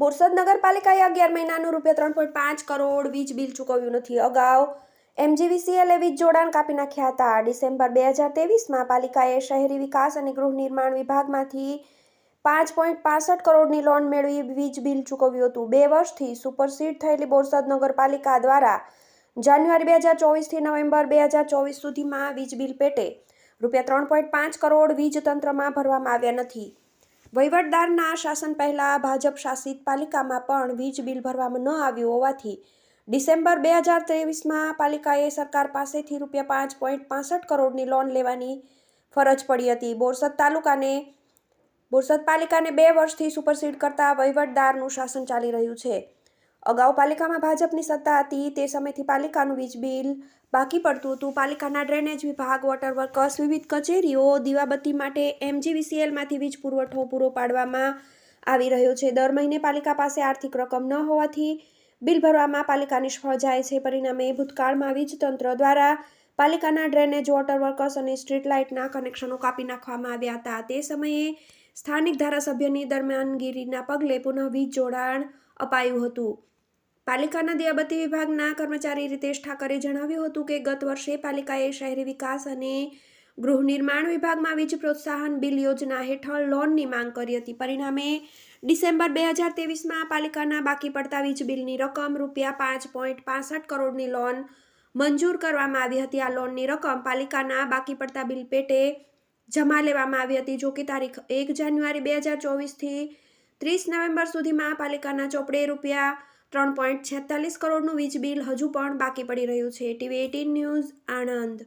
બોરસદ નગરપાલિકાએ અગિયાર મહિનાનું રૂપિયા ત્રણ પોઈન્ટ પાંચ કરોડ વીજ બિલ ચૂકવ્યું નથી. અગાઉ એમજીવીસીએલે વીજ જોડાણ કાપી નાખ્યા હતા. ડિસેમ્બર બે હજાર તેવીસમાં પાલિકાએ શહેરી વિકાસ અને ગૃહ નિર્માણ વિભાગમાંથી પાંચ પોઈન્ટ પાસઠ કરોડની લોન મેળવી વીજ બિલ ચૂકવ્યું હતું. બે વર્ષથી સુપરસીડ થયેલી બોરસદ નગરપાલિકા દ્વારા જાન્યુઆરી બે હજાર ચોવીસથી નવેમ્બર બે હજાર ચોવીસ સુધીમાં વીજ બિલ પેટે રૂપિયા ત્રણ પોઈન્ટ પાંચ કરોડ વીજ તંત્રમાં ભરવામાં આવ્યા નથી. વહીવટદારના શાસન પહેલાં ભાજપ શાસિત પાલિકામાં પણ વીજ બિલ ભરવામાં ન આવ્યું હોવાથી ડિસેમ્બર બે હજાર ત્રેવીસમાં પાલિકાએ સરકાર પાસેથી રૂપિયા પાંચ પોઈન્ટ પાસઠ કરોડની લોન લેવાની ફરજ પડી હતી. બોરસદ તાલુકાને, બોરસદ પાલિકાને બે વર્ષથી સુપરસીડ કરતા વહીવટદારનું શાસન ચાલી રહ્યું છે. અગાઉ પાલિકામાં ભાજપની સત્તા હતી, તે સમયથી પાલિકાનું વીજ બિલ બાકી પડતું હતું. પાલિકાના ડ્રેનેજ વિભાગ, વોટર વર્કર્સ વિવિધ કચેરીઓ, દીવાબત્તી માટે એમજીવીસીએલમાંથી વીજ પુરવઠો પૂરો પાડવામાં આવી રહ્યો છે. દર મહિને પાલિકા પાસે આર્થિક રકમ ન હોવાથી બિલ ભરવામાં પાલિકા નિષ્ફળ જાય છે. પરિણામે ભૂતકાળમાં વીજ તંત્ર દ્વારા પાલિકાના ડ્રેનેજ, વોટર વર્કર્સ અને સ્ટ્રીટ લાઇટના કનેક્શનો કાપી નાખવામાં આવ્યા હતા. તે સમયે સ્થાનિક ધારાસભ્યની દરમિયાનગીરીના પગલે પુનઃ વીજ જોડાણ અપાયું હતું. પાલિકાના દિયાબત્તી વિભાગના કર્મચારી રીતેશ ઠાકરે જણાવ્યું હતું કે ગત વર્ષે પાલિકાએ શહેરી વિકાસ અને ગૃહ નિર્માણ વિભાગમાં વીજ પ્રોત્સાહન બિલ યોજના હેઠળ લોનની માંગ કરી હતી. પરિણામે, ડિસેમ્બર બે હજાર તેવીસમાં પાલિકાના બાકી પડતા વીજ બિલની રકમ રૂપિયા પાંચ પોઈન્ટ પાસઠ કરોડની લોન મંજૂર કરવામાં આવી હતી. આ લોનની રકમ પાલિકાના બાકી પડતા બિલ પેટે જમા લેવામાં આવી હતી જોકે તારીખ એક જાન્યુઆરી બે હજાર ચોવીસથી ત્રીસ નવેમ્બર સુધીમાં પાલિકાના ચોપડે રૂપિયા ત્રણ પોઈન્ટ છેતાલીસ કરોડનું વીજ બિલ હજુ પણ બાકી પડી રહ્યું છે. TV eighteen news Anand.